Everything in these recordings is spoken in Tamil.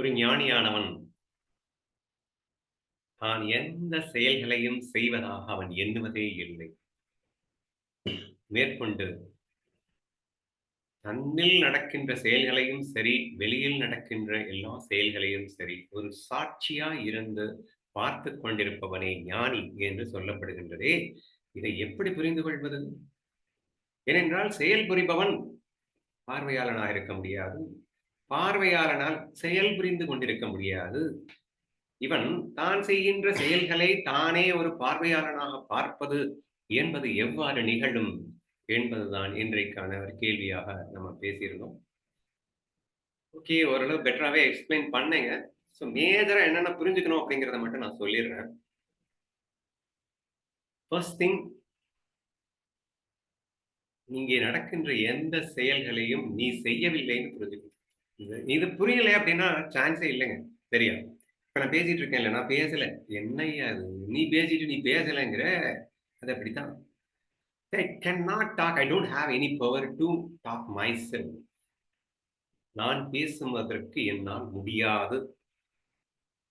ஒரு ஞானியானவன். தான் எந்த செயல்களையும் செய்வதாக அவன் எண்ணுவதே இல்லை. மேற்கொண்டு தன்னில் நடக்கின்ற செயல்களையும் சரி வெளியில் நடக்கின்ற எல்லா செயல்களையும் சரி ஒரு சாட்சியா இருந்து பார்த்து கொண்டிருப்பவனே ஞானி என்று சொல்லப்படுகின்றதே. இதை எப்படி புரிந்து கொள்வது? ஏனென்றால் செயல் புரிபவன் பார்வையாளனாக இருக்க முடியாது. பார்வையாளனால் செயல் புரிந்து கொண்டிருக்க முடியாது. இவன் தான் செய்கின்ற செயல்களை தானே ஒரு பார்வையாளனாக பார்ப்பது என்பது எவ்வாறு நிகழும் என்பதுதான் இன்றைக்கான ஒரு கேள்வியாக நம்ம பேசியிருந்தோம். ஓகே ஓரளவு பெட்டராகவே எக்ஸ்பிளைன் பண்ணுங்க. ஸோ மேஜரா என்னென்ன புரிஞ்சுக்கணும் அப்படிங்கிறத மட்டும் நான் சொல்லிடுறேன். ஃபர்ஸ்ட் திங் இங்கே நடக்கின்ற எந்த செயல்களையும் நீ செய்யவில்லைன்னு புரிஞ்சுக்கணும். இது இது புரியலை அப்படின்னா சான்ஸே இல்லைங்க. சரியா? இப்ப நான் பேசிட்டு இருக்கேன் இல்ல நான் பேசல. என்னையா அது நீ பேசிட்டு நீ பேசலைங்கிற? அது அப்படித்தான். I can not talk I don't have any power to talk my cell நான் பேசுவதற்கு என்னால் முடியாது.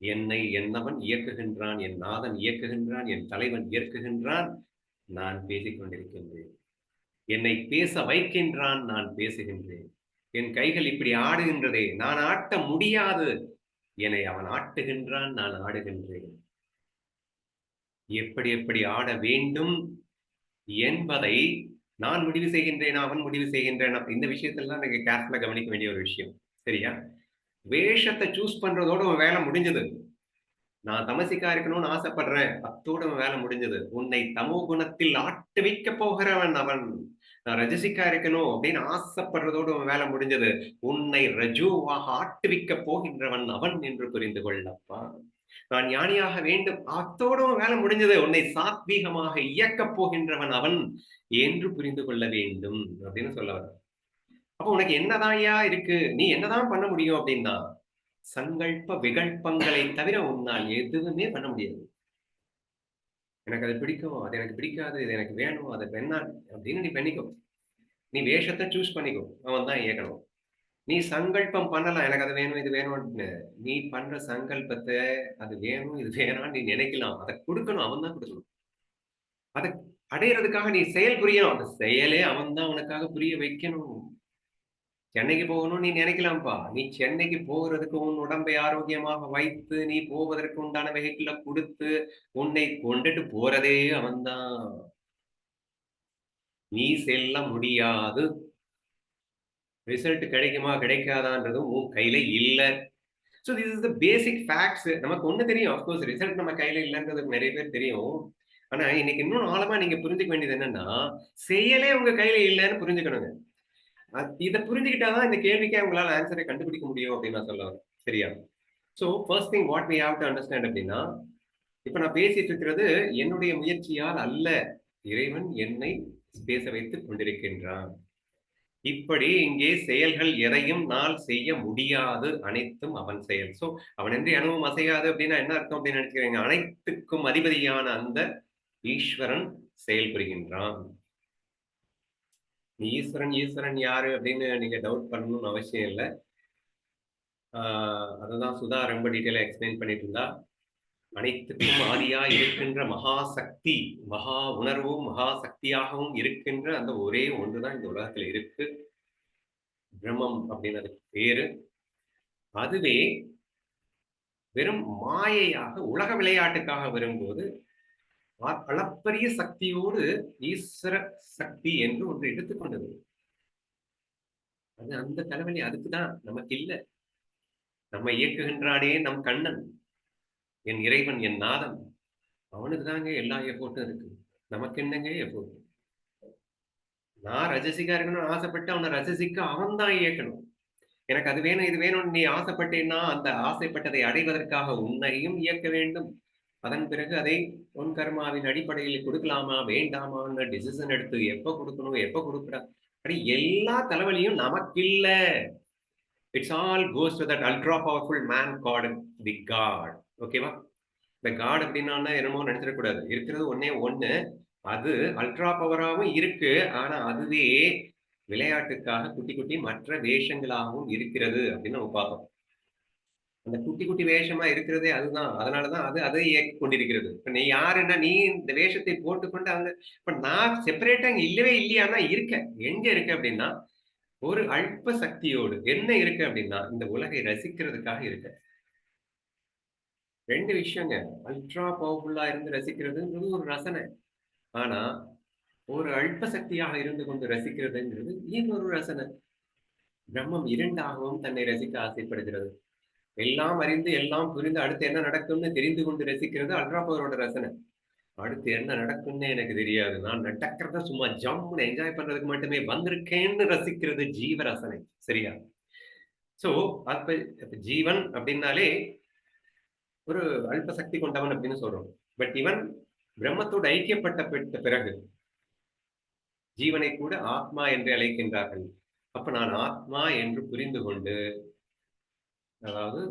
என்னை என்னவன் இயக்குகின்றான் என் நாதன் இயக்குகின்றான் என் தலைவன் இயக்குகின்றான். நான் பேசிக் கொண்டிருக்கின்றேன் என்னை பேச வைக்கின்றான் நான் பேசுகின்றேன். என் கைகள் இப்படி ஆடுகின்றதே நான் ஆட்ட முடியாது. என்னை அவன் ஆட்டுகின்றான் நான் ஆடுகின்றேன். எப்படி எப்படி ஆட வேண்டும் என்பதை நான் முடிவு செய்கின்றேன் அவன் முடிவு செய்கின்றேன். இந்த விஷயத்தெல்லாம் நீங்க கேர்ஃபுல்லா கவனிக்க வேண்டிய ஒரு விஷயம். சரியா? வேஷத்தை சூஸ் பண்றதோட உன் வேலை முடிஞ்சது. நான் தமசிக்கா இருக்கணும்னு ஆசைப்படுறேன். அத்தோட உன் வேலை முடிஞ்சது. உன்னை தமோ குணத்தில் ஆட்டு வைக்க போகிறவன் அவன். நான் ரஜசிக்கா இருக்கணும் அப்படின்னு ஆசைப்படுறதோடு உன் வேலை முடிஞ்சது. உன்னை ரஜுவாக ஆட்டுவிக்க போகின்றவன் அவன் என்று புரிந்து கொள்ளப்பா. நான் ஞானியாக வேண்டும். அத்தோடு உன் வேலை முடிஞ்சது. உன்னை சாத்வீகமாக இயக்கப் போகின்றவன் அவன் என்று புரிந்து கொள்ள வேண்டும் அப்படின்னு சொல்ல வர அப்போ உனக்கு என்னதான்யா இருக்கு? நீ என்னதான் பண்ண முடியும் அப்படின்னா சங்கல்ப விகல்பங்களை தவிர உன்னால் எதுவுமே பண்ண முடியாது. எனக்கு அது பிடிக்கும்? அது எனக்கு பிடிக்காது. இது எனக்கு வேணும்? அது வேணா அப்படின்னு நீ பண்ணிக்கோ. நீ வேஷத்தை சூஸ் பண்ணிக்கோ. அவன் தான் இயக்கணும். நீ சங்கல்பம் பண்ணலாம். எனக்கு அது வேணும் இது வேணும்னு நீ பண்ற சங்கல்பத்தை அது வேணும் இது வேணாம் நீ நினைக்கலாம். அதை கொடுக்கணும். அவன் தான் கொடுக்கணும். அதை அடையிறதுக்காக நீ செயல் புரியணும். அந்த செயலே அவன் தான் உனக்காக புரிய வைக்கணும். சென்னைக்கு போகணும் நீ நினைக்கலாம்ப்பா. நீ சென்னைக்கு போகிறதுக்கு உன் உடம்பை ஆரோக்கியமாக வைத்து நீ போவதற்கு உண்டான வெஹிக்கிள கொடுத்து உன்னை கொண்டுட்டு போறதே அவன்தான். நீ செல்ல முடியாது. ரிசல்ட் கிடைக்குமா கிடைக்காதான்றதும் உன் கையில இல்ல. So this is the basic facts நமக்கு ஒன்று தெரியும். அஃப்கோர்ஸ் ரிசல்ட் நம்ம கையில இல்லைன்றது நிறைய பேர் தெரியும். ஆனா இன்னைக்கு இன்னும் ஆழமா நீங்க புரிஞ்சுக்க வேண்டியது என்னன்னா செயலே உங்க கையில இல்லைன்னு புரிஞ்சுக்கணுங்க. இதை புரிஞ்சுக்கிட்டாதான் இந்த கேள்விக்கே உங்களால ஆன்சரை கண்டுபிடிக்க முடியும் அப்படின்னு நான் சொல்ல சரியா? So first thing what we have to understand அப்படின்னா இப்ப நான் பேசிட்டு இருக்கிறது என்னுடைய முயற்சியால் அல்ல இறைவன் என்னை பேச வைத்துக் கொண்டிருக்கின்றான். இப்படி இங்கே செயல்கள் எதையும் நான் செய்ய முடியாது அனைத்தும் அவன் செயல். சோ அவன் என்று அனுபவம் அசையாது அப்படின்னா என்ன அர்த்தம் அப்படின்னு நினைக்கிறீங்க அனைத்துக்கும் அதிபதியான அந்த ஈஸ்வரன் செயல்புரிகின்றான். ஈஸ்வரன் ஈஸ்வரன் யாரு அப்படின்னு நீங்க டவுட் பண்ணணும்னு அவசியம் இல்லை. அதுதான் சுதா ரொம்ப டீட்டெயிலாக எக்ஸ்பிளைன் பண்ணிட்டு இருந்தா அனைத்துக்கும் ஆதியா இருக்கின்ற மகா சக்தி மகா உணர்வும் மகா சக்தியாகவும் இருக்கின்ற அந்த ஒரே ஒன்றுதான் இந்த உலகத்துல இருக்கு. பிரம்மம் அப்படின்னு அதுக்கு பேரு. அதுவே வெறும் மாயையாக உலக விளையாட்டுக்காக வரும்போது அளப்பரிய சக்தியோடு ஈஸ்வர சக்தி என்று ஒன்று எடுத்துக்கொண்டது அது அந்த தலைவலி அதுக்குதான் நமக்கு இல்லை. நம்ம இயக்குகின்றானே நம் கண்ணன் என் இறைவன் என் நாதன். அவனுக்கு தாங்க எல்லா எஃபோர்ட்டும் இருக்கு. நமக்கு என்னங்க எஃபோர்ட்? நான் ரஜசிக்கா இருக்கணும்னு ஆசைப்பட்டு அவனை ரஜசிக்க அவன் தான் இயக்கணும். எனக்கு அது வேணும் இது வேணும்னு நீ ஆசைப்பட்டேன்னா அந்த ஆசைப்பட்டதை அடைவதற்காக உன்னையும் இயக்க வேண்டும். அதன் பிறகு அதை உன் கர்மாவின் அடிப்படையில் கொடுக்கலாமா வேண்டாமான்னு டிசிஷன் எடுத்து எப்ப கொடுக்கணும் எப்ப கொடுக்குறா அப்படி எல்லா தலைவலியும் நமக்கு இல்ல it's all goes to that ultra powerful man god the god ஓகேவா இந்த காட் அப்படின்னா என்னமோ நினைச்சிடக்கூடாது. இருக்கிறது ஒன்னே ஒண்ணு. அது அல்ட்ரா பவராகவும் இருக்கு. ஆனா அதுவே விளையாட்டுக்காக குட்டி குட்டி மற்ற வேஷங்களாகவும் இருக்கிறது அப்படின்னு நம்ம பார்த்தோம் அந்த குட்டி குட்டி வேஷமா இருக்கிறதே அதுதான். அதனாலதான் அது அதை இயக்கி கொண்டிருக்கிறது இப்ப நீ யாருன்னா நீ இந்த வேஷத்தை போட்டுக்கொண்டு அவங்க இப்ப நான் செப்பரேட்டா அங்க இல்லவே இல்லையானா இருக்க எங்க இருக்க அப்படின்னா ஒரு அல்ப சக்தியோடு என்ன இருக்கு அப்படின்னா இந்த உலகை ரசிக்கிறதுக்காக இருக்க. ரெண்டு விஷயங்க. அல்ட்ரா பவர்ஃபுல்லா இருந்து ரசிக்கிறதுன்றது ஒரு ரசனை. ஆனா ஒரு அல்ப சக்தியாக இருந்து கொண்டு ரசிக்கிறதுங்கிறது இன்னொரு ரசனை. பிரம்மம் இரண்டாகவும் தன்னை ரசிக்க ஆசைப்படுகிறது. எல்லாம் அறிந்து எல்லாம் புரிந்து அடுத்து என்ன நடக்கும்னு தெரிந்து கொண்டு ரசிக்கிறது அல்ட்ராபவரோட ரசனை. அடுத்து என்ன நடக்கும்னு எனக்கு தெரியாது. நான் நடக்கிறத சும்மா ஜம்முன்னு என்ஜாய் பண்றதுக்கு மட்டுமே வந்திருக்கேன்னு ரசிக்கிறது ஜீவ ரசனை. சரியா? சோ அப்ப ஜீவன் அப்படின்னாலே ஒரு அல்ப சக்தி கொண்டவன் அப்படின்னு சொல்றோம். பட் இவன் பிரம்மத்தோடு ஐக்கியப்பட்ட பிறகு ஜீவனை கூட ஆத்மா என்று அழைக்கின்றார்கள். அப்ப நான் ஆத்மா என்று புரிந்து கொண்டு அதாவது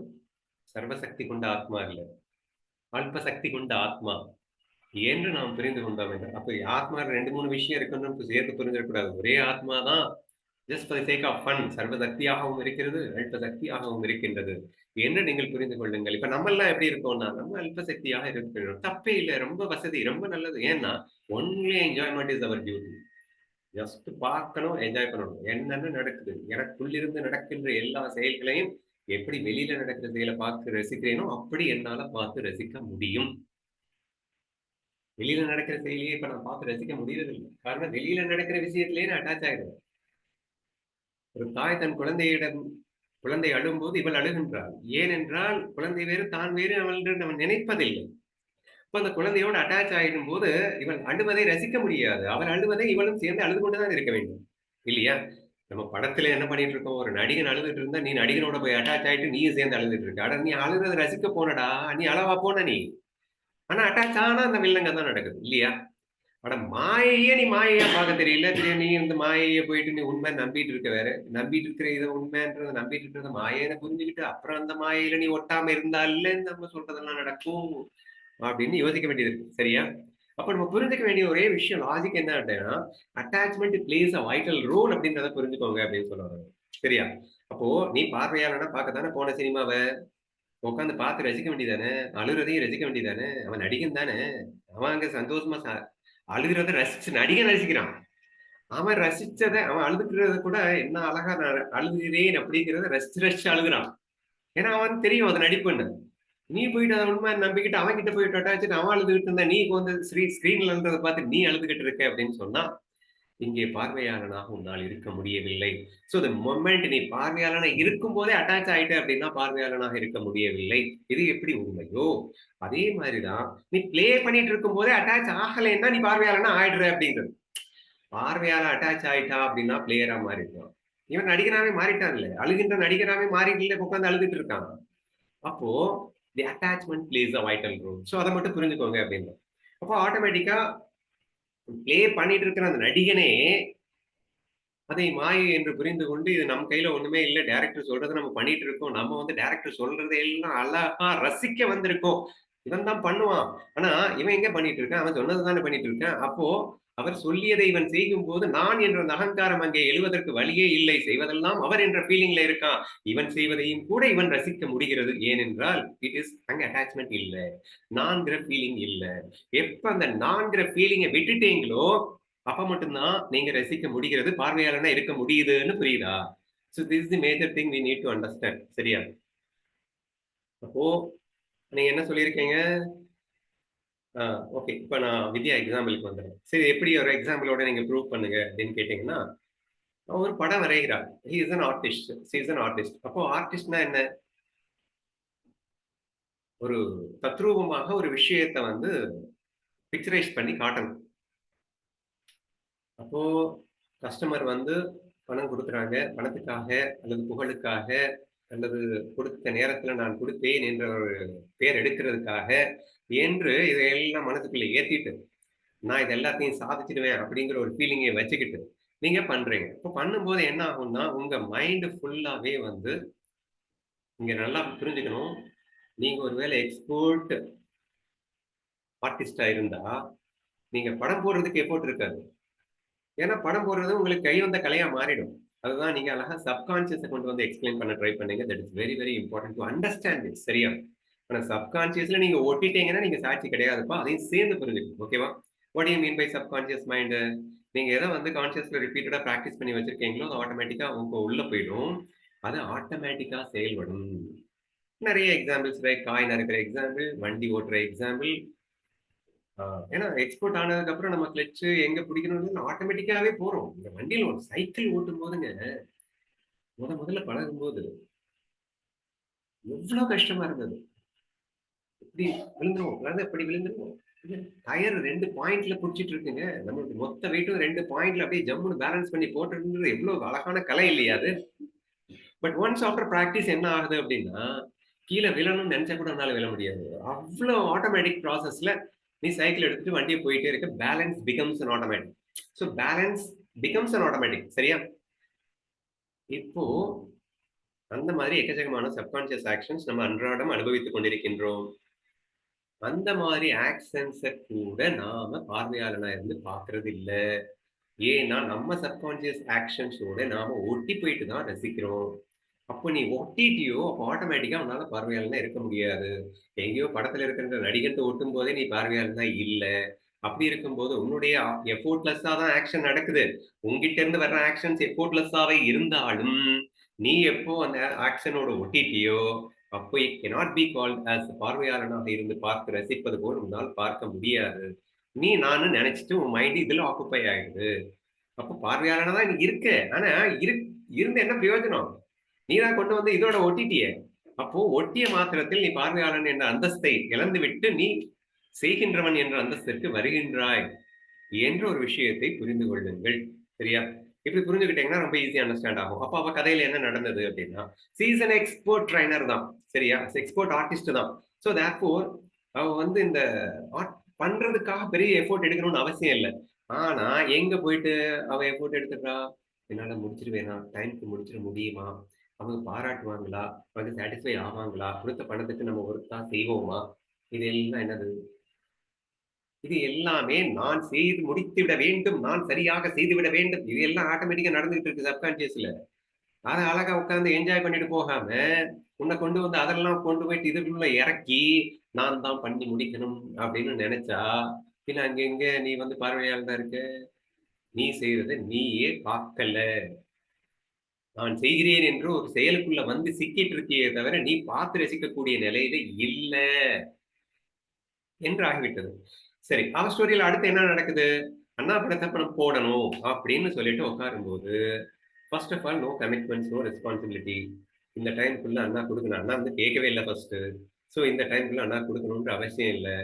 சர்வசக்தி கொண்ட ஆத்மா இல்லை. அல்ப சக்தி கொண்ட ஆத்மா. என்று நாம் புரிந்து கொண்டோம் என்று. அப்ப ஆத்மா ரெண்டு மூணு விஷயம் இருக்குன்னு சேர்த்து புரிஞ்சிடக்கூடாது. ஒரே ஆத்மா தான் just for sake of fun சர்வசக்தியாகவும் இருக்கிறது அல்ப சக்தியாகவும் இருக்கின்றது. என்று நீங்கள் புரிந்து கொள்ளுங்கள். இப்ப நம்ம எல்லாம் எப்படி இருக்கோம்னா நம்ம அல்ப சக்தியாக இருக்கிறோம் தப்பே இல்லை ரொம்ப வசதி ரொம்ப நல்லது. ஏன்னா only enjoyment is our duty just பார்க்கணும் என்ஜாய் பண்ணணும். என்னென்ன நடக்குது? எனக்குள்ளிருந்து நடக்கின்ற எல்லா செயல்களையும் எப்படி வெளியில நடக்கிற பார்த்து ரசிக்கிறேனோ அப்படி என்னால பார்த்து ரசிக்க முடியும். வெளியில நடக்கிற செயலியே இப்ப நான் பார்த்து ரசிக்க முடியறது இல்லை காரணம் வெளியில நடக்கிற விஷயத்திலேயே நான் அட்டாச் ஆகிடுவேன் ஒரு தாய் தன் குழந்தையிடம் குழந்தை அழும்போது இவள் அழுகின்றாள். ஏனென்றால் குழந்தை வேறு தான் வேறு அவள் என்று அவன் நினைப்பதில்லை. இப்ப அந்த குழந்தையோடு அட்டாச் ஆகிடும் போது இவள் அழுவதை ரசிக்க முடியாது. அவள் அழுவதை இவளும் சேர்ந்து அழுது கொண்டுதான் இருக்க வேண்டும். இல்லையா? நம்ம படத்துல என்ன பண்ணிட்டு இருக்கோம்? ஒரு நடிகன் அழுதுட்டு இருந்தா நீ நடிகனோட போய் அட்டாச் ஆயிட்டு நீயும் சேர்ந்து அழுதுட்டு இருக்க. அட நீ அழுகிறத ரசிக்க போனடா. நீ அளவா போன நீ. ஆனா அட்டாச் ஆனா அந்த வில்லங்க தான் நடக்குது. இல்லையா? ஆனா மாயையே நீ மாயையா பார்க்க தெரியல. தெரியும் நீ இந்த மாயையை போயிட்டு நீ உண்மை நம்பிட்டு இருக்க வேற. நம்பிட்டு இருக்கிற இதை உண்மைன்றத நம்பிட்டு இருக்கிறத மாயையை புரிஞ்சுக்கிட்டு அப்புறம் அந்த மாயையில நீ ஒட்டாம இருந்தால நம்ம சொல்றதெல்லாம் நடக்கும் அப்படின்னு யோசிக்க வேண்டியது சரியா? அப்ப நம்ம புரிஞ்சுக்க வேண்டிய ஒரே விஷயம் லாஜிக் என்ன அப்படின்னா attachment plays a vital role அப்படின்றத புரிஞ்சுக்கோங்க அப்படின்னு சொல்லுவாங்க சரியா? அப்போ நீ பார்வையாளனா பார்க்க தானே போன சினிமாவை? உட்காந்து பார்த்து ரசிக்க வேண்டியதானே? அழுகிறதையும் ரசிக்க வேண்டியதானே? அவன் நடிகன் தானே? அவன் அங்க சந்தோஷமா அழுகிறத ரசிச்சு நடிகன் ரசிக்கிறான். அவன் ரசிச்சதை அவன் அழுதுக்கிறத கூட என்ன அழகா நான் அழுகிறேன் அப்படிங்கிறத ரசிச்சு ரசிச்சு அழுகுறான். ஏன்னா அவன் தெரியும் அது நடிப்புன்னு. நீ போயிட்டு அதை உண்மை நம்பிக்கிட்டு அவன் கிட்ட போயிட்டு அட்டாச்சு அவன் அழுதுகிட்டு இருந்தா நீ வந்து ஸ்ரீ ஸ்கிரீன்ல இருந்ததை பார்த்து நீ அழுதுகிட்டு இருக்க அப்படின்னு சொன்னா இங்கே பார்வையாளனாக உன்னால் இருக்க முடியவில்லை. சோ த மொமெண்ட் நீ பார்வையாளனா இருக்கும் போதே அட்டாச் ஆயிட்ட அப்படின்னா பார்வையாளனாக இருக்க முடியவில்லை. இது எப்படி உண்மையோ? அதே மாதிரிதான் நீ பிளே பண்ணிட்டு இருக்கும் போதே அட்டாச் ஆகலைன்னா நீ பார்வையாளனா ஆயிடுற அப்படிங்கிறது பார்வையாளர் அட்டாச் ஆயிட்டா அப்படின்னா பிளேயரா மாறிடுவான் இவன் நடிகராவே மாறிட்டான் இல்ல அழுகின்ற நடிகராவே மாறிட்டு உட்காந்து அழுதுட்டு இருக்கான். அப்போ the attachment plays a vital role so அதை மட்டும் புரிஞ்சுக்கோங்க அப்படின்னு அப்போ ஆட்டோமேட்டிக்கா பிளே பண்ணிட்டு இருக்கிற அந்த நடிகனே அதை மாயை என்று புரிந்து கொண்டு இது நம்ம கையில ஒண்ணுமே இல்லை டேரக்டர் சொல்றதை நம்ம பண்ணிட்டு இருக்கோம். நம்ம வந்து டேரக்டர் சொல்றதை எல்லாம் அழகா ரசிக்க வந்திருக்கோம். இவன் தான் பண்ணுவான். ஆனா இவன் எங்க பண்ணிட்டு இருக்கான்? அவன் சொன்னது தானே பண்ணிட்டு இருக்கான். அப்போ அவர் சொல்லியதை இவன் செய்யும் போது நான் என்ற அந்த அகங்காரம் அங்கே எழுவதற்கு வழியே இல்லை. செய்வதெல்லாம் அவர் என்ற ஃபீலிங்ல இருக்கான் இவன் செய்வதையும் கூட இவன் ரசிக்க முடிகிறது. ஏனென்றால் இட் இஸ் அங்க அட்டாச்மெண்ட் இல்லை. நான்கிற ஃபீலிங் இல்லை. எப்ப அந்த நான்கிற ஃபீலிங்கை விட்டுட்டீங்களோ அப்ப மட்டும்தான் நீங்க ரசிக்க முடிகிறது. பார்வையாளனா இருக்க முடியுதுன்னு புரியுதா? So this the major thing we need to understand சரியா? அப்போ நீங்க என்ன சொல்லியிருக்கீங்க? ஓகே இப்போ நான் வித்யா எக்ஸாம்பிளுக்கு வந்துடுறேன் சரி எப்படி ஒரு எக்ஸாம்பிளோட நீங்கள் ப்ரூவ் பண்ணுங்க அப்படின்னு கேட்டிங்கன்னா ஒரு படம் வரைகிறார். He is an artist she is an artist அப்போ ஆர்டிஸ்ட்னா என்ன? ஒரு தத்ரூபமாக ஒரு விஷயத்தை வந்து பிக்சரைஸ் பண்ணி காட்டணும். அப்போ கஸ்டமர் வந்து பணம் கொடுக்குறாங்க. பணத்துக்காக அல்லது புகழுக்காக அல்லது கொடுத்த நேரத்துல நான் கொடுத்தேன் என்ற ஒரு பேர் எடுக்கிறதுக்காக என்று இதையெல்லாம் மனதுக்குள்ளே ஏத்திட்டு நான் இது எல்லாத்தையும் சாதிச்சிடுவேன் அப்படிங்கிற ஒரு ஃபீலிங்கை வச்சுக்கிட்டு நீங்க பண்றீங்க. இப்போ பண்ணும்போது என்ன ஆகும்னா உங்க மைண்டு ஃபுல்லாவே வந்து இங்க நல்லா புரிஞ்சுக்கணும். நீங்க ஒருவேளை எக்ஸ்போர்ட் ஆர்டிஸ்டா இருந்தா நீங்க படம் போடுறதுக்கு எஃபோர்ட் இருக்காது. ஏன்னா படம் போடுறது உங்களுக்கு கை வந்த கலையா மாறிடும். அதுதான் நீங்க அழகா சப்கான்ஷியஸ கொண்டு வந்து எக்ஸ்பிளைன் பண்ண ட்ரை பண்ணுங்க that is very, very important to understand it சரியா? ஆனா சப்கான்சியஸ்ல நீங்க ஒட்டிட்டீங்கன்னா, நீங்க சாட்சி கிடையாதுப்பா. அதையும் சேர்ந்து புரிஞ்சுக்கணும். ஓகேவா? What you mean by subconscious mind? நீங்க எதை வந்து கான்சியஸ்ல ரிப்பீட்டடா ப்ராக்டிஸ் பண்ணி வச்சிருக்கீங்களோ, அது ஆட்டோமேட்டிக்கா உங்க உள்ள போயிடும். அது ஆட்டோமேட்டிக்கா செயல்படும். நிறைய எக்ஸாம்பிள்ஸ் காய் நறுக்கிற எக்ஸாம்பிள், வண்டி ஓட்டுற எக்ஸாம்பிள். ஏன்னா எக்ஸ்போர்ட் ஆனதுக்கு அப்புறம் நம்ம கிளட்ச் எங்க பிடிக்கணும்னு ஆட்டோமேட்டிக்காவே போறோம். இந்த வண்டியில ஒரு சைக்கிள் ஓட்டும்போதுங்க, முத முதல்ல பழகும் போது எவ்வளவு கஷ்டமா இருந்தது. இப்படி விழுந்துருவோம். அதாவது இப்படி விழுந்துருவோம். டயர் ரெண்டு பாயிண்ட்ல புடிச்சிட்டு இருக்குங்க. நம்மளுக்கு மொத்த வெயிட்டும் ரெண்டு பாயிண்ட்ல அப்படியே ஜம்முன்னு பேலன்ஸ் பண்ணி போட்டுருன்றது எவ்வளவு அழகான கலை இல்லையா அது? பட் ஒன்ஸ் ஆஃப்டர் ப்ராக்டிஸ் என்ன ஆகுது அப்படின்னா, கீழே விழணும்னு நினைச்சா கூட என்னால விழ முடியாது. அவ்வளோ ஆட்டோமேட்டிக் ப்ராசஸ்ல நீ சைக்கிள் எடுத்துட்டு வண்டியை போயிட்டே இருக்க. Balance becomes an automatic. So balance becomes an automatic. சரியா? இப்போ அந்த மாதிரி எக்கச்சக்கமான சப்கான்சியஸ் ஆக்ஷன்ஸ் நம்ம அன்றாடம் அனுபவித்துக் கொண்டிருக்கின்றோம். அந்த மாதிரி ஆக்ஷன்ஸை கூட நாம பார்வையாளனா இருந்து பார்க்கிறது இல்லை ஏன்னா, நம்ம சப்கான்சியஸ் ஆக்ஷன்ஸோட நாம ஒட்டி போயிட்டு தான் ரசிக்கிறோம். அப்போ நீ ஒட்டிட்டியோ, அப்போ ஆட்டோமேட்டிக்காக உன்னால பார்வையாளனா இருக்க முடியாது. எங்கேயோ படத்துல இருக்கிற ஒட்டும் போதே நீ பார்வையாளனா இல்லை அப்படி இருக்கும்போது உன்னுடைய எஃபோர்ட்லெஸ்ஸா தான் ஆக்ஷன் நடக்குது. உங்ககிட்ட இருந்து வர்ற ஆக்ஷன்ஸ் எஃபோர்ட்லெஸ்ஸாவே இருந்தாலும், நீ எப்போ அந்த ஆக்ஷனோட ஒட்டிட்டியோ, அப்போ it cannot be called as பார்வையாளனாக இருந்து பார்த்து ரசிப்பது போல் உன்னால் பார்க்க முடியாது. நீ நான் நினைச்சிட்டு உன் மைண்ட் இதுல ஆக்குப்பை ஆயிடுது. அப்போ பார்வையாளனா தான் இருக்க. ஆனா இருக் இருந்து என்ன பிரயோஜனம்? நீ தான் கொண்டு வந்து இதோட ஒட்டிட்டிய அப்போ ஒட்டிய மாத்திரத்தில் நீ பார்வையாளன் என்ற அந்தஸ்தை இழந்து விட்டு நீ செய்கின்றவன் என்ற அந்தஸ்திற்கு வருகின்றாய் என்ற ஒரு விஷயத்தை புரிந்து கொள்ளுங்கள். சரியா? இப்படி புரிஞ்சுக்கிட்டீங்கன்னா ரொம்ப ஈஸியா அண்டர்ஸ்டாண்ட் ஆகும். அப்ப அவ கதையில என்ன நடந்தது அப்படின்னா, சீசன் எக்ஸ்போர்ட் ட்ரைனர் தான். சரியா? எக்ஸ்போர்ட் ஆர்டிஸ்ட் தான். சோ தேர்ஃபோர் அவ வந்து இந்த ஆர்ட் பண்றதுக்காக பெரிய எஃபோர்ட் எடுக்கணும்னு அவசியம் இல்ல. ஆனா எங்க போயிட்டு அவ எஃபோர்ட் எடுத்துட்டா என்னால முடிச்சிருவேனா? டைம்க்கு முடிச்சிட முடியுமா? அவங்க பாராட்டுவாங்களா? வந்து சாட்டிஸ்ஃபை ஆவாங்களா? கொடுத்த பணத்துக்கு நம்ம ஒருத்தா செய்வோமா? இது எல்லாம் என்னது? இது எல்லாமே நான் செய்து முடித்து விட வேண்டும். நான் சரியாக செய்து விட வேண்டும். இது எல்லாம் ஆட்டோமேட்டிக்கா நடந்துகிட்டு இருக்கு சப்கான்சியஸ்ல அதை அழகா உட்காந்து என்ஜாய் பண்ணிட்டு போகாம, உன்னை கொண்டு வந்து அதெல்லாம் கொண்டு போயிட்டு இதுக்குள்ள இறக்கி, நான் தான் பண்ணி முடிக்கணும் அப்படின்னு நினைச்சா பின்ன அங்க நீ வந்து பார்வையாளனா இருக்க? நீ செய்யறத நீயே பார்க்கல. நான் செய்கிறேன் என்று ஒரு செயலுக்குள்ள வந்து சிக்கிட்டு இருக்கியே தவிர, நீ பார்த்து ரசிக்கக்கூடிய நிலையில இல்ல. என்று ஆகிவிட்டது. சரி, அவ ஸ்டோரியில அடுத்து என்ன நடக்குது? அண்ணா படத்தை படம் போடணும் அப்படின்னு சொல்லிட்டு உட்காரும்போது, first of all no commitments, no responsibility. இந்த டைம்க்குள்ள அண்ணா கொடுக்கணும் அண்ணா வந்து கேட்கவே இல்லை ஃபர்ஸ்ட்டு. ஸோ இந்த டைம்க்குள்ள அண்ணா கொடுக்கணுன்ற அவசியம் இல்லை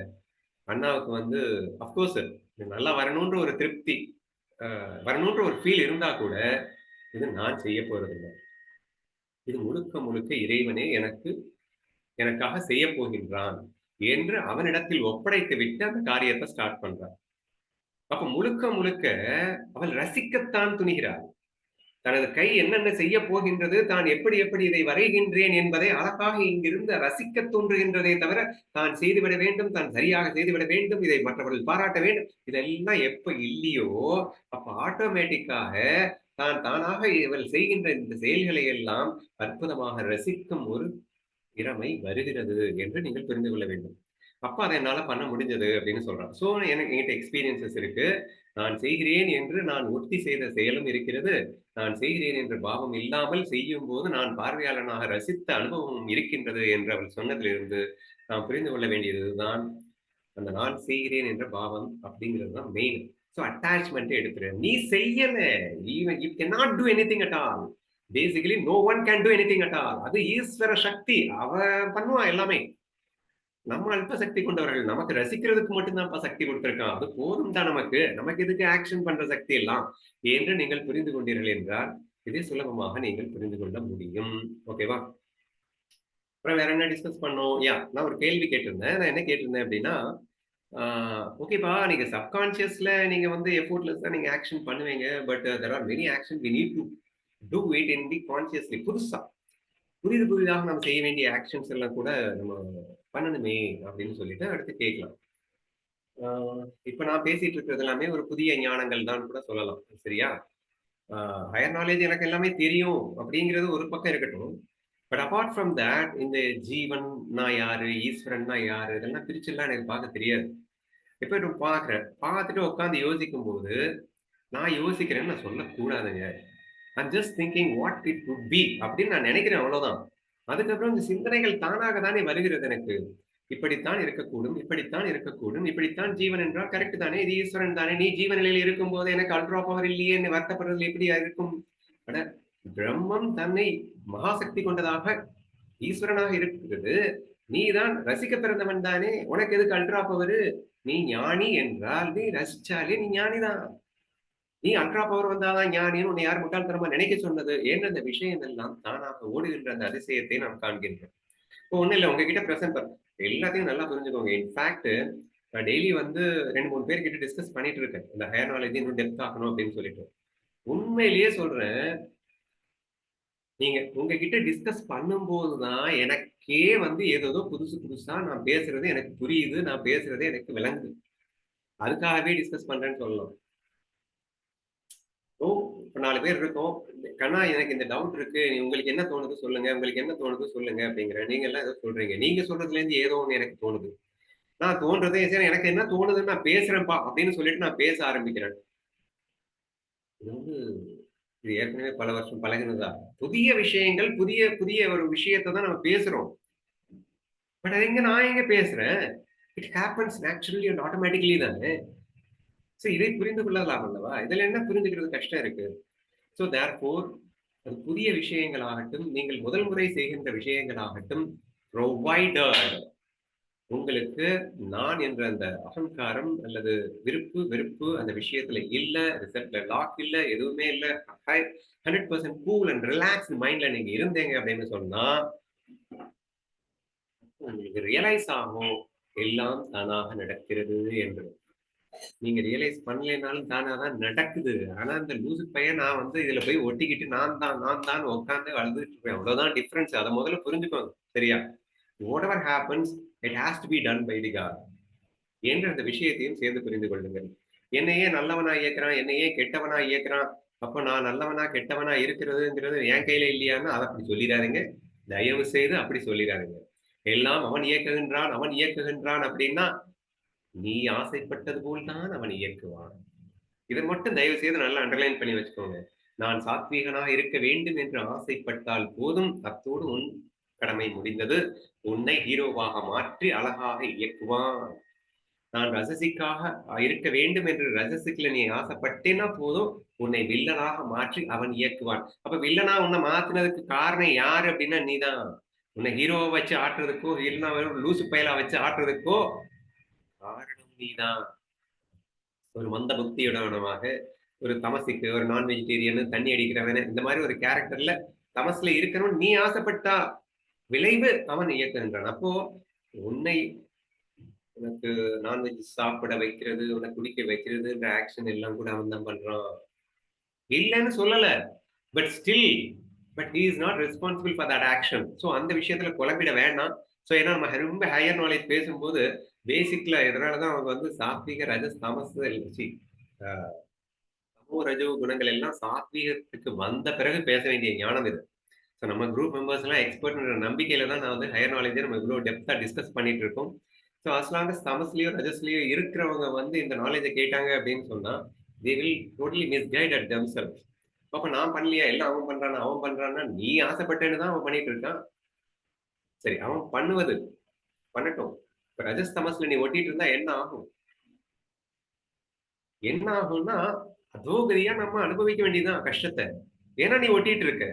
அண்ணாவுக்கு வந்து அஃப்கோர்ஸ் நல்லா வரணுன்ற ஒரு திருப்தி, வரணுன்ற ஒரு ஃபீல் இருந்தா கூட, இது நான் செய்ய போறதில்லை இது முழுக்க முழுக்க இறைவனே எனக்கு எனக்காக செய்யப் போகின்றான் என்று அவனிடத்தில் ஒப்படைத்து விட்டு அந்த காரியத்தை ஸ்டார்ட் பண்றான் அப்ப முழுக்க முழுக்க அவள் ரசிக்கத்தான் துணிகிறாள். தனது கை என்னென்ன செய்ய போகின்றது, தான் எப்படி எப்படி இதை வரைகின்றேன் என்பதை அழகாக இங்கிருந்து ரசிக்கத் தோன்றுகின்றதே தவிர, தான் செய்துவிட வேண்டும், தான் சரியாக செய்துவிட வேண்டும், இதை மற்றவர்கள் பாராட்ட வேண்டும். இதெல்லாம் எப்ப இல்லையோ, அப்ப ஆட்டோமேட்டிக்காக தான் தானாக இவள் செய்கின்ற இந்த செயல்களை எல்லாம் அற்புதமாக ரசிக்கும் ஒரு திறமை வருகிறது என்று நீங்கள் புரிந்து கொள்ள வேண்டும். அப்ப அதை என்னால பண்ண முடிஞ்சது அப்படின்னு சொல்றான் சோ எனக்கு என்கிட்ட எக்ஸ்பீரியன்ஸஸ் இருக்கு. நான் செய்கிறேன் என்று நான் உறுதி செய்த செயலும் இருக்கிறது. நான் செய்கிறேன் என்ற பாவம் இல்லாமல் செய்யும் போது நான் பார்வையாளனாக ரசித்த அனுபவமும் இருக்கின்றது என்று அவள் சொன்னதிலிருந்து நாம் புரிந்து கொள்ள வேண்டியதுதான் அந்த நான் செய்கிறேன் என்ற பாவம் அப்படிங்கிறது தான் மெயின். ஸோ அட்டாச்மென்ட்ட எடுத்துரு. நீ செய்யல. Even you cannot do anything at all. Basically no one can do anything at all. அது ஈஸ்வர சக்தி. அவன் பண்ணுவான் எல்லாமே. நம்ம அல்ப சக்தி கொண்டவர்கள். நமக்கு ரசிக்கிறதுக்கு மட்டும்தான் சக்தி கொடுத்துருக்கான் அது போதும் தான் நமக்கு. நமக்கு எதுக்கு ஆக்ஷன் பண்ற சக்தி எல்லாம் என்று நீங்கள் புரிந்து கொண்டீர்கள் என்றால், இதை சுலபமாக நீங்கள் புரிந்து கொள்ள முடியும். ஓகேவா? அப்புறம் வேற என்ன டிஸ்கஸ் பண்ணோம்? யா நான் ஒரு கேள்வி கேட்டிருந்தேன். நான் என்ன கேட்டிருந்தேன் அப்படின்னா, ஓகேப்பா நீங்க சப்கான்ஷியஸ்ல நீங்க வந்து எஃபோர்ட்லெஸ்ஸா நீங்க ஆக்ஷன் பண்ணுவீங்க. But there are many action we need to do it in the consciously புதுசா. புதிது புதிதாக நம்ம செய்ய வேண்டிய ஆக்ஷன்ஸ் எல்லாம் கூட நம்ம பண்ணணுமே அப்படின்னு சொல்லிட்டு அடுத்து கேட்கலாம். இப்போ இப்ப நான் பேசிட்டு இருக்கிறது எல்லாமே ஒரு புதிய ஞானங்கள் தான் கூட சொல்லலாம். சரியா? ஹையர் நாலேஜ் எனக்கு எல்லாமே தெரியும் அப்படிங்கிறது ஒரு பக்கம் இருக்கட்டும் பட் அபார்ட் ஃப்ரம் தட் இந்த ஜீவன் நான் யாரு ஈஸ்வரன்னா யாரு இதெல்லாம் பிரிச்செல்லாம் எனக்கு பார்க்க தெரியாது இப்போ நான் பார்க்குறேன் பார்த்துட்டு உட்காந்து யோசிக்கும் போது நான் யோசிக்கிறேன்னு நான் சொல்லக்கூடாதுங்க. I'm just thinking what it would be அப்படின்னு நான் நினைக்கிறேன் அவ்வளவுதான். அதுக்கப்புறம் இந்த சிந்தனைகள் தானாக தானே வருகிறது எனக்கு. இப்படித்தான் இருக்கக்கூடும் இப்படித்தான் இருக்கக்கூடும் இப்படித்தான் ஜீவன் என்றால் கரெக்ட் தானே? இது ஈஸ்வரன் தானே? நீ ஜீவ நிலையில் இருக்கும் போது எனக்கு அல்ட்ரா பவர் இல்லையே வருத்தப்படுறது எப்படி இருக்கும்? அட பிரம்மம் தன்னை மகாசக்தி கொண்டதாக ஈஸ்வரனாக இருக்கிறது. நீதான் ரசிக்க பிறந்தவன் தானே. உனக்கு எதுக்கு அல்ட்ரா பவர் நீ ஞானி என்றால் நீ ரசிச்சாலே நீ ஞானிதான். நீ அல்ட்ரா பவர் வந்தாதான் ஞானின்னு உன்னை யார் முட்டாள்தனமா நினைக்க சொன்னது? என்ற அந்த விஷயம் எல்லாம் தானாக ஓடுகின்ற அந்த அதிசயத்தை நாம் காண்கின்றோம். இப்போ ஒண்ணும் இல்லை உங்ககிட்ட பிரசன்ட் எல்லாத்தையும் நல்லா புரிஞ்சுக்கோங்க. இன்ஃபேக்ட் நான் டெய்லி வந்து ரெண்டு மூணு பேர் கிட்ட டிஸ்கஸ் பண்ணிட்டு இருக்கேன். இந்த ஹையர் நாலேஜ் இன்னும் டெப்த் ஆகணும் அப்படின்னு சொல்லிட்டு. உண்மையிலேயே சொல்றேன் நீங்க உங்ககிட்ட டிஸ்கஸ் பண்ணும்போது தான் எனக்கே வந்து ஏதோ புதுசு புதுசா நான் பேசுறது எனக்கு புரியுது நான் பேசுறது எனக்கு விளங்குது. அதுக்காகவே டிஸ்கஸ் பண்றேன்னு சொல்லலாம் ஓ இப்போ நாலு பேர் இருக்கோம். கண்ணா எனக்கு இந்த டவுட் இருக்கு. உங்களுக்கு என்ன தோணுது சொல்லுங்க. உங்களுக்கு என்ன தோணுது சொல்லுங்க அப்படிங்கிற நீங்க எல்லாம் ஏதோ சொல்றீங்க. நீங்க சொல்றதுல இருந்து ஏதோ ஒன்று எனக்கு தோணுது. நான் தோன்றதே சரி எனக்கு என்ன தோணுதுன்னு நான் பேசுறேன்ப்பா அப்படின்னு சொல்லிட்டு நான் பேச ஆரம்பிக்கிறேன். இது வந்து இது ஏற்கனவே பல வருஷம் பழகினதா? புதிய விஷயங்கள் புதிய புதிய ஒரு விஷயத்தை தான் நம்ம பேசுறோம். பட் அது எங்க நான் எங்க பேசுறேன்? It happens naturally and automatically தானே? ஸோ இதை புரிந்து கொள்ளலாம் அல்லவா? இதில் என்ன புரிஞ்சுக்கிறது கஷ்டம் இருக்கு? ஸோ தேர் ஃபோர் அது புதிய விஷயங்களாகட்டும் நீங்கள் முதல் முறை செய்கின்ற விஷயங்களாகட்டும் ப்ரொவைடர் உங்களுக்கு நான் என்ற அந்த அகங்காரம் அல்லது விருப்பு வெறுப்பு அந்த விஷயத்துல இல்ல ரிசல்ட்ல லாக் இல்ல எதுவுமே இல்ல. Hundred percent cool and relax மைண்ட்ல நீங்க இருந்தீங்க அப்படின்னு சொன்னா உங்களுக்கு ரியலைஸ் ஆகும் எல்லாம் தானாக நடக்கிறது என்று. நீங்க ரியலைஸ் பண்ணலைனாலும் தானா தான் நடக்குது. ஆனா அந்த லூசு பையன் நான் வந்து இதுல போய் ஒட்டிக்கிட்டு நான் தான் நான் தான் உட்காந்து வளர்ந்துட்டு இருப்பேன் அவ்வளவுதான் டிஃபரன்ஸ் அதை முதல்ல புரிஞ்சுக்கோங்க. சரியா? Whatever happens it has to be done by the god என்ற அந்த விஷயத்தையும் சேர்ந்து புரிந்து கொள்ளுங்கள். என்னையே நல்லவனா இயக்குறான் என்னையே கெட்டவனா இயக்குறான். அப்போ நான் நல்லவனா கெட்டவனா இருக்கிறதுங்கிறது என் கையில இல்லையான்னு அதை அப்படி சொல்லிடாதீங்க. தயவு செய்து அப்படி சொல்லிடாதீங்க. எல்லாம் அவன் இயக்குகின்றான் அவன் இயக்குகின்றான் அப்படின்னா நீ ஆசைப்பட்டது போல் தான் அவன் இயக்குவான். இதை மட்டும் தயவு செய்து நல்லா அண்டர்லைன் பண்ணி வச்சுக்கோங்க. நான் சாத்வீகனாக இருக்க வேண்டும் என்று ஆசைப்பட்டால் போதும். அத்தோடு உன் கடமை முடிந்தது. உன்னை ஹீரோவாக மாற்றி அழகாக இயக்குவான். நான் ரசசிக்காக இருக்க வேண்டும் என்று ரஜசிக்ல நீ ஆசைப்பட்டேன்னா போதும். உன்னை வில்லனாக மாற்றி அவன் இயக்குவான். அப்ப வில்லனா உன்னை மாத்தினதுக்கு காரணம் யாரு அப்படின்னா நீதான். உன்னை ஹீரோவை வச்சு ஆட்டுறதுக்கோ இல்லைன்னா லூசு பயலா வச்சு ஆட்டுறதுக்கோ காரணம் நீதான். ஒரு மந்த புத்தியுடனமாக ஒரு தமசிக்கு ஒரு நான் வெஜிடேரியன் தண்ணி அடிக்கிறவன இந்த மாதிரி ஒரு கேரக்டர்ல தமசுல இருக்கணும்னு நீ ஆசைப்பட்டா விளைவு அவன் இயக்குகின்றான். அப்போ உன்னை உனக்கு நான்வெஜ் சாப்பிட வைக்கிறது உனக்கு குடிக்க வைக்கிறதுன்ற ஆக்ஷன் எல்லாம் கூட அவன் தான் பண்றான். இல்லைன்னு சொல்லல. But still but he is not responsible for that action so அந்த விஷயத்துல குழம்பிட வேண்டாம். ஸோ ஏன்னா நம்ம ரொம்ப ஹையர் நாலேஜ் பேசும்போது பேசிக்ல இதனால தான் அவங்க வந்து சாத்விக ரஜஸ் தாமஸ் சி சமூக ரஜோ குணங்கள் எல்லாம் சாத்வீகத்துக்கு வந்த பிறகு பேச வேண்டிய ஞானம் இது. ஸோ நம்ம குரூப் மெம்பர்ஸ் எல்லாம் எக்ஸ்பர்ட்ன்ற நம்பிக்கையில தான் நான் வந்து ஹையர் நாலேஜை நம்ம இவ்வளோ டெப்த்தாக டிஸ்கஸ் பண்ணிட்டு இருக்கோம் ஸோ அஸ்லாங்க தமஸ்லயோ ரஜஸ்லயோ இருக்கிறவங்க வந்து இந்த நாலேஜை கேட்டாங்க அப்படின்னு சொன்னா they will totally misguide at themselves அப்போ நான் பண்ணலையா? எல்லாம் அவன் பண்றானா? அவன் பண்றான்னா? நீ ஆசைப்பட்டேன்னு தான் அவன் பண்ணிட்டு இருக்கான் சரி அவன் பண்ணுவது. பண்ணட்டும். இப்போ ரஜஸ் தமஸ்ல நீ ஒட்டிட்டு இருந்தா என்ன ஆகும்? என்ன ஆகும்னா அதோகதியா நம்ம அனுபவிக்க வேண்டியதுதான் கஷ்டத்தை. ஏன்னா நீ ஒட்டிட்டு இருக்க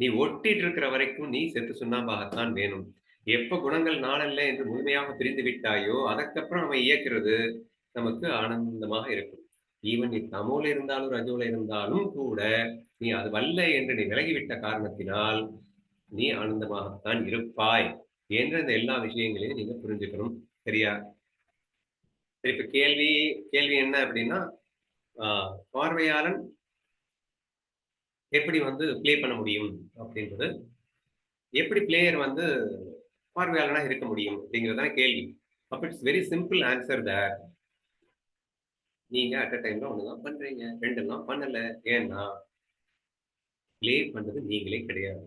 நீ ஒட்டிட்டு இருக்கிற வரைக்கும் நீ செத்து சுண்ணாம்பாகத்தான் வேணும். எப்ப குணங்கள் நாளல்ல என்று முழுமையாக பிரிந்து விட்டாயோ அதற்கப்புறம் அவன் இயக்குறது நமக்கு ஆனந்தமாக இருக்கும். ஈவன் நீ தமோல இருந்தாலும் ரஜோல இருந்தாலும் கூட நீ அது வல்ல என்று நீ விலகிவிட்ட காரணத்தினால் நீ ஆனந்தமாகத்தான் இருப்பாய் என்ற இந்த எல்லா விஷயங்களையும் நீங்க புரிஞ்சுக்கணும். சரியா? சரி இப்ப கேள்வி கேள்வி என்ன அப்படின்னா பார்வையாளன் எப்படி வந்து ப்ளே பண்ண முடியும் அப்படின்றது? எப்படி பிளேயர் வந்து பார்வையாளனாக இருக்க முடியும் அப்படிங்கிறதான கேள்வி. அப்போ it's very simple answer that நீங்க அட் அ டைம்ல ஒண்ணுதான் பண்றீங்க. தான் பண்ணல. ஏன்னா ப்ளே பண்றது நீங்களே கிடையாது.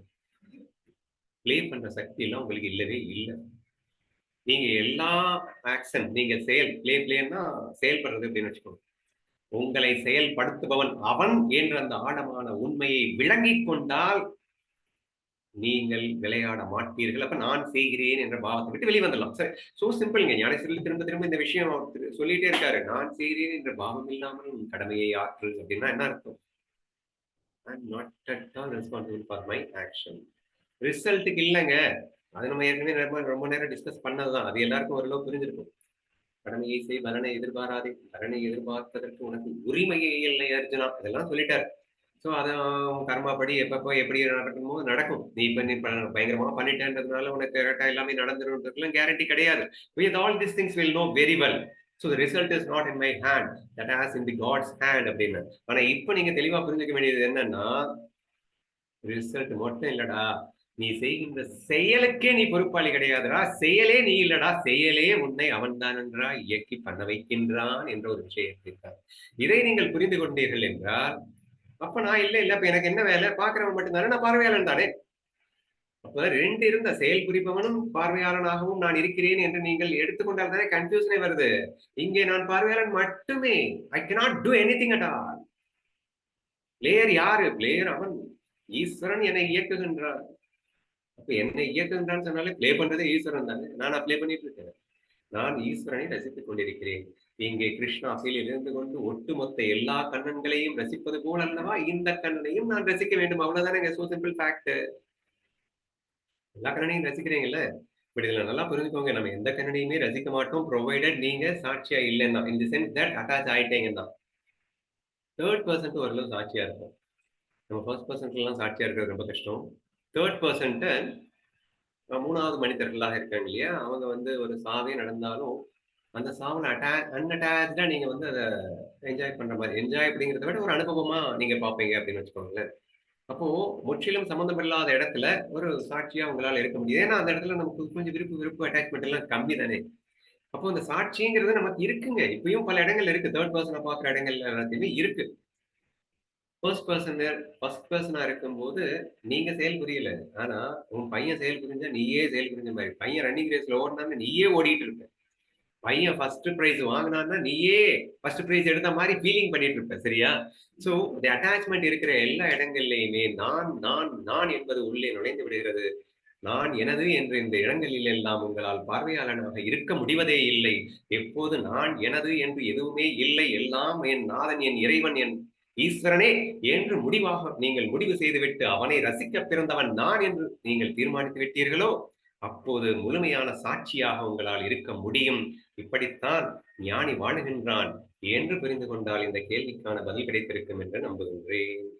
ப்ளே பண்ற சக்தி எல்லாம் உங்களுக்கு இல்லவே இல்லை. நீங்க எல்லா ஆக்ஷன் நீங்க செயல் ப்ளே ப்ளேன்னா செயல்படுறது அப்படின்னு வச்சுக்கோங்க. உங்களை செயல்படுத்துபவன் அவன் என்ற அந்த ஆழமான உண்மையை விளங்கிக் கொண்டால் நீங்கள் விளையாட மாட்டீர்கள். அப்ப நான் செய்கிறேன் என்ற பாவத்தை விட்டு வெளியே சரி சோ சிம்பிள்ங்க ஞானேஸ்வரில் திரும்ப திரும்ப இந்த விஷயம் சொல்லிட்டே இருக்காரு. நான் செய்கிறேன் என்ற பாவம் இல்லாமல் உன் கடமையை ஆற்று அப்படின்னா என்ன அர்த்தம்? Not at all responsible for my action ரிசல்ட்டுக்கு இல்லைங்க. அது நம்ம ஏற்கனவே ரொம்ப ரொம்ப நேரம் டிஸ்கஸ் பண்ணதுதான். அது எல்லாருக்கும் ஓரளவு புரிஞ்சிருக்கும். கடமையை செய் பலனை எதிர்பாராதே. பலனை எதிர்பார்ப்பதற்கு உனக்கு உரிமையே இல்லை அர்ஜுனா. இதெல்லாம் சொல்லிட்டாரு. ஸோ அதை கர்மாப்படி எப்பப்போ எப்படி நடக்குமோ நடக்கும். நீ இப்போ நீ ப- பயங்கரமா பண்ணிட்டேன்றதுனால உனக்கு கரெக்டாக எல்லாமே நடந்துருன்றதுலாம் கேரண்டி கிடையாது. With all this things will know very well so the result is not in my hand that has in the god's hand அப்படின்னு. ஆனால் இப்போ நீங்க தெளிவா புரிஞ்சுக்க வேண்டியது என்னன்னா ரிசல்ட் மட்டும் இல்லடா. நீ செய்கின்ற செயலுக்கே நீ பொறுப்பாளி கிடையாதுடா. செயலே நீ இல்லடா. செயலே உன்னை அவன்தானன்றா இயக்கி பண்ண வைக்கின்றான் என்ற ஒரு விஷயத்திற்கார் இருக்கார் இதை நீங்கள் புரிந்து கொண்டீர்கள் என்றால் அப்ப நான் இல்ல இல்ல அப்ப எனக்கு என்ன வேலை? பாக்குறவன் மட்டும்தானே நான் பார்வையாளன் தானே அப்ப ரெண்டு இருந்த செயல் குறிப்பவனும் பார்வையாளனாகவும் நான் இருக்கிறேன் என்று நீங்கள் எடுத்துக்கொண்டால் தானே கன்ஃபியூஷனே வருது. இங்கே நான் பார்வையாளன் மட்டுமே. I cannot do anything at all player யாரு? பிளேயர் அவன். ஈஸ்வரன் என்னை இயக்குகின்றார் அப்ப என்னை இயக்குகின்றான்னு சொன்னாலே பிளே பண்றதே ஈஸ்வரன் தானே. நான் பிளே பண்ணிட்டு இருக்கேன். நான் ஈஸ்வரனை ரசித்துக் கொண்டிருக்கிறேன். இங்கே கிருஷ்ணா அசையில் இருந்து கொண்டு ஒட்டுமொத்த எல்லா கண்ணன்களையும் ரசிப்பது போல் அல்லவா? இந்த கண்ணனையும் நான் ரசிக்க வேண்டும். அவ்வளவுதானே சோ சிம்பிள் ஃபேக்ட் எல்லா கண்ணனையும் ரசிக்கிறீங்கல்ல? பட் இதுல நல்லா புரிஞ்சுக்கோங்க. நம்ம எந்த கண்ணனையுமே ரசிக்க மாட்டோம். ப்ரொவைடட் நீங்க சாட்சியா இல்லைன்னா இந்த சென்ஸ் தட் அட்டாச் ஆயிட்டீங்கன்னா. தேர்ட் பர்சன்ட் ஓரளவு சாட்சியா இருக்கும். நம்ம ஃபர்ஸ்ட் பர்சன்ட்லாம் சாட்சியா இருக்கிறது ரொம்ப கஷ்டம். தேர்ட் பர்சன்ட்ட மூணாவது மனிதர்களாக இருக்காங்க இல்லையா? அவங்க வந்து ஒரு சாவே நடந்தாலும் அந்த சாவில் அட்டா அன்அட்டாச்சா நீங்கள் வந்து அதை என்ஜாய் பண்ணுற மாதிரி என்ஜாய் அப்படிங்கிறத விட ஒரு அனுபவமாக நீங்கள் பார்ப்பீங்க அப்படின்னு வச்சுக்கோங்களேன். அப்போது முற்றிலும் சம்மந்தம் இல்லாத இடத்துல ஒரு சாட்சியாக உங்களால் இருக்க முடியும். ஏன்னா அந்த இடத்துல நமக்கு கொஞ்சம் விருப்பு விருப்பு அட்டாச்மெண்ட் எல்லாம் கம்மி தானே. அப்போ அந்த சாட்சிங்கிறது நமக்கு இருக்குங்க. இப்பயும் பல இடங்கள்ல இருக்கு. தேர்ட் பர்சனை பார்க்குற இடங்கள்ல எல்லாத்தையுமே இருக்கு. ஃபர்ஸ்ட் பர்சன் ஃபர்ஸ்ட் பர்சனா இருக்கும்போது நீங்க செயல் புரியல. ஆனா உன் பையன் செயல் புரிஞ்சா நீயே செயல் புரிஞ்ச மாதிரி. பையன் ரன்னிங் ரேஸ்ல ஓடினான்னு நீயே ஓடிட்டு இருப்ப. பையன் ஃபர்ஸ்ட் ப்ரைஸ் வாங்கினான்னா நீயே ஃபர்ஸ்ட் ப்ரைஸ் எடுத்த மாதிரி ஃபீலிங் பண்ணிட்டு இருப்ப சரியா? ஸோ இந்த அட்டாச்மெண்ட் இருக்கிற எல்லா இடங்கள்லையுமே நான் நான் நான் என்பது உள்ளே நுழைந்து விடுகிறது. நான் எனது என்று இந்த இடங்களில் எல்லாம் உங்களால் பார்வையாளனாக இருக்க முடிவதே இல்லை. எப்போது நான் எனது என்று எதுவுமே இல்லை. எல்லாம் என் நாதன் என் இறைவன் என் ஈஸ்வரனே என்று முடிவாக நீங்கள் முடிவு செய்துவிட்டு அவனை ரசிக்க பிறந்தவன் நான் என்று நீங்கள் தீர்மானித்து விட்டீர்களோ அப்போது முழுமையான சாட்சியாக உங்களால் இருக்க முடியும். இப்படித்தான் ஞானி வாழுகின்றான். என்று புரிந்து கொண்டால் இந்த கேள்விக்கான பதில் கிடைத்திருக்கும் என்று நம்புகின்றேன்.